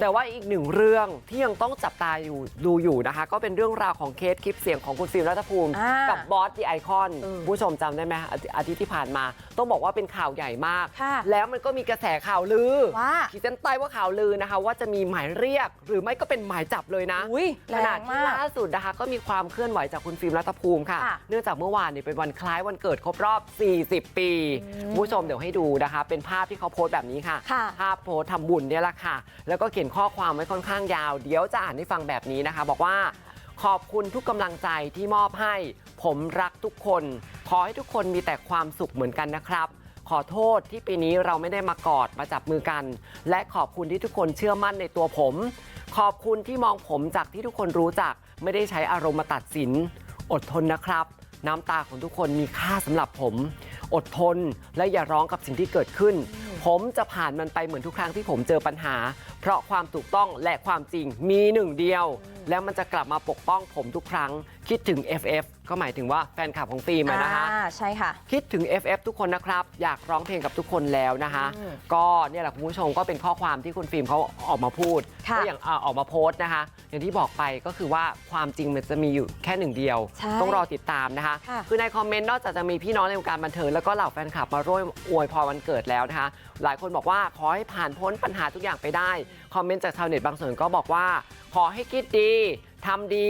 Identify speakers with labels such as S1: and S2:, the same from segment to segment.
S1: แต่ว่าอีกหนึ่งเรื่องที่ยังต้องจับตาอยู่ดูอยู่นะคะ ก็เป็นเรื่องราวของเคสคลิปเสียงของคุณฟิล์มรัฐภูมิ
S2: อ่ากั
S1: กับบอสดีไอคอน
S2: เออ
S1: ผู้ชมจำได้ไหมอาทิอาทิตย์ที่ผ่านมา ต้องบอกว่าเป็นข่าวใหญ่มาก
S2: ค่ะ
S1: แล้วมันก็มีกระแสข่าวลือ
S2: ว่า
S1: ขีดเส้นใต้ว่าข่าวลือนะคะ ว่าจะมีหมายเรียกหรือไม่ก็เป็นหมายจับเลยนะ
S2: อุ้ย
S1: ข
S2: แร
S1: ณะ
S2: ง
S1: ที่
S2: มาก
S1: ล่าสุดนะคะ ก็มีความเคลื่อนไหวจากคุณฟิล์มรัฐภูมิค่ะ
S2: ค่ะ
S1: เนื่องจากเมื่อวานเนี่ยเป็นวันคล้ายวันเกิดครบรอบ 40 ปีคุณผู้ชมเดี๋ยวให้ดูนะคะ เป็นภาพที่เขาโพสต์แบบนี้ค่ะ
S2: ค่ะ
S1: ภาพโพสต์ทำบุญเนี่ยแหละค่ะ แล้วก็เขียนข้อความไว้ค่อนข้างยาวเดี๋ยวจะอ่านให้ฟังแบบนี้นะคะ บอกว่าขอบคุณทุกกำลังใจที่มอบให้ ผมรักทุกคน ขอให้ทุกคนมีแต่ความสุขเหมือนกันนะครับ ขอโทษที่ปีนี้เราไม่ได้มากอดมาจับมือกัน และขอบคุณที่ทุกคนเชื่อมั่นในตัวผม ขอบคุณที่มองผมจากที่ทุกคนรู้จัก ไม่ได้ใช้อารมณ์มาตัดสิน อดทนนะครับ น้ำตาของทุกคนมีค่าสำหรับผม อดทนและอย่าร้องกับสิ่งที่เกิดขึ้น ผมจะผ่านมันไปเหมือนทุกครั้งที่ผมเจอปัญหา เพราะความถูกต้องและความจริงมีหนึ่งเดียวแล้วมันจะกลับมาปกป้องผมทุกครั้ง คิดถึง FF ก็หมายถึงว่าแฟนคลับของฟิล์มอะนะคะ
S2: อ่าใช่ค่ะ
S1: คิดถึง FF ทุกคนนะครับ อยากร้องเพลงกับทุกคนแล้วนะคะ
S2: อืม
S1: ก็เนี่ยแหละคุณผู้ชมก็เป็นข้อความที่คุณฟิล์มเขาออกมาพูด
S2: ค่ะ
S1: ก็อย่างอ่าออกมาโพสต์นะคะ อย่างที่บอกไปก็คือว่าความจริงมันจะมีอยู่แค่หนึ่งเดียว
S2: ใช่
S1: ต้องรอติดตามนะคะ
S2: ค่ะ
S1: คือในคอมเมนต์นอกจากจะมีพี่น้องในวงการบันเทิงแล้วก็เหล่าแฟนคลับมาร่วมอวยพรวันเกิดแล้วนะคะ หลายคนบอกว่าขอให้ผ่านพ้นปัญหาทุกอย่างไปได้คอมเมนต์จากชาวเน็ตบางส่วนก็บอกว่า ขอให้คิดดี ทำดี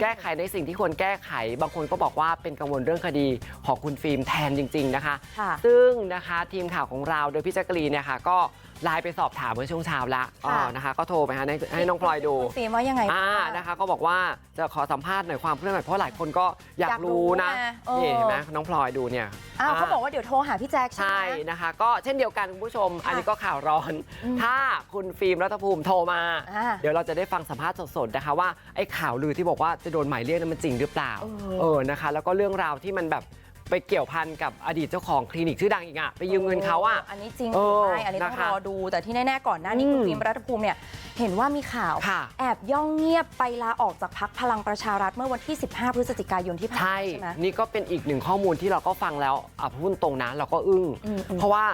S1: แก้ไขในสิ่งที่ควรแก้ไขบางคนก็บอกว่าเป็นกังวลเรื่องคดีของคุณฟิล์มแทนจริง ๆนะคะ
S2: ค่ะ
S1: ซึ่งนะคะทีมข่าวของเราโดยพี่แจ๊กกะรีนเนี่ยค่ะก็ไลน์ไปสอบถามเมื่อช่วงเช้าละ
S2: ค่ะ
S1: อ๋อนะคะก็โทรไปหาให้ให้น้องพลอยดู
S2: คุณฟิล์มว่ายังไง
S1: อ่า
S2: บ้าง
S1: นะคะก็บอกว่าจะขอสัมภาษณ์หน่อยความเคลื่อนไหวเพราะหลายคนก็อยาก
S2: อยากรู้
S1: รู้นะ
S2: ไงเออ
S1: นี่เห็นไหมน้องพลอยดูเนี่ย
S2: อ้าว
S1: อ่
S2: เขาบอกว่าเดี๋ยวโทรหาพี่แจ๊คใช่
S1: ใช่
S2: ไหม
S1: นะคะ ก็เช่นเดียวกันคุณผู้ชม
S2: ค่ะ
S1: อันนี้ก็ข่าวร้อน
S2: อืม
S1: ถ้าคุณฟิล์มรัฐภูมิโทรมา
S2: อ่า
S1: เดี๋ยวเราจะได้ฟังสัมภาษณ์สดๆนะคะว่าไอ้ข่าวลือที่บอกว่าจะโดนหมายเรียกนั้นมันจริงหรือเปล่า
S2: เออ
S1: เออนะคะแล้วก็เรื่องราวที่มันแบบไปเกี่ยวพันกับอดีตเจ้าของคลินิกชื่อดังอีกอะไปยืมเงินเขาอะ
S2: อันนี้จริงห
S1: เอ
S2: รือ
S1: อ
S2: ไม่อันนี้ต้อง
S1: นะคะ
S2: รอดู แต่ที่แน่ๆก่อนหน้านี้
S1: อืม
S2: คุณฟิล์มรัฐภูมิเนี่ยเห็นว่ามีข่าว
S1: ค่ะ
S2: แอบย่องเงียบไปลาออกจากพักพลังประชารัฐเมื่อวันที่ 15 พฤศจิกายนที่ผ่าน
S1: ใช่
S2: มาใช่ไหม
S1: นี่ก็เป็นอีกหนึ่งข้อมูลที่เราก็ฟังแล้วอะพูดตรงนะเราก็อึ้ง
S2: อืมอืม
S1: เพราะว่า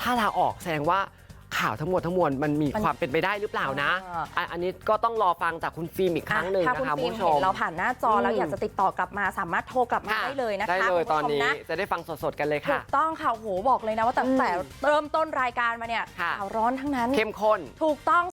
S1: ถ้าลาออกแสดงว่า ข่าวทั้งหมดทั้งมวลมันมี
S2: มัน
S1: ความเป็นไปได้หรือเปล่านะ
S2: อ่า
S1: อะอันนี้ก็ต้องรอฟังจากคุณฟิล์มอีกครั้งหนึ่ง
S2: ถ้า
S1: นะ
S2: คุณ
S1: คะ
S2: ฟิ
S1: คุ
S2: ล์
S1: ณ
S2: ม
S1: ผู้ช
S2: เห็
S1: ม
S2: นเราผ่านหน้าจอแล้ว
S1: อืม
S2: อยากจะติดต่อกลับมาสามารถโทรกลับมา
S1: ค่ะ
S2: ได้เลยนะคะ
S1: ได้เลย
S2: คุณ
S1: ตอน
S2: ผู้ชม
S1: นี้
S2: นะ
S1: จะได้ฟังสดๆกันเลย
S2: ถู
S1: ค่ะ
S2: กต้องค่ะโหบอกเลยนะว่าตั้งแต่
S1: อืม
S2: เริ่มต้นรายการมาเนี่ย
S1: ค่ะ
S2: ข่าวร้อนทั้งนั้น
S1: เข้มข้น
S2: ถูกต้อง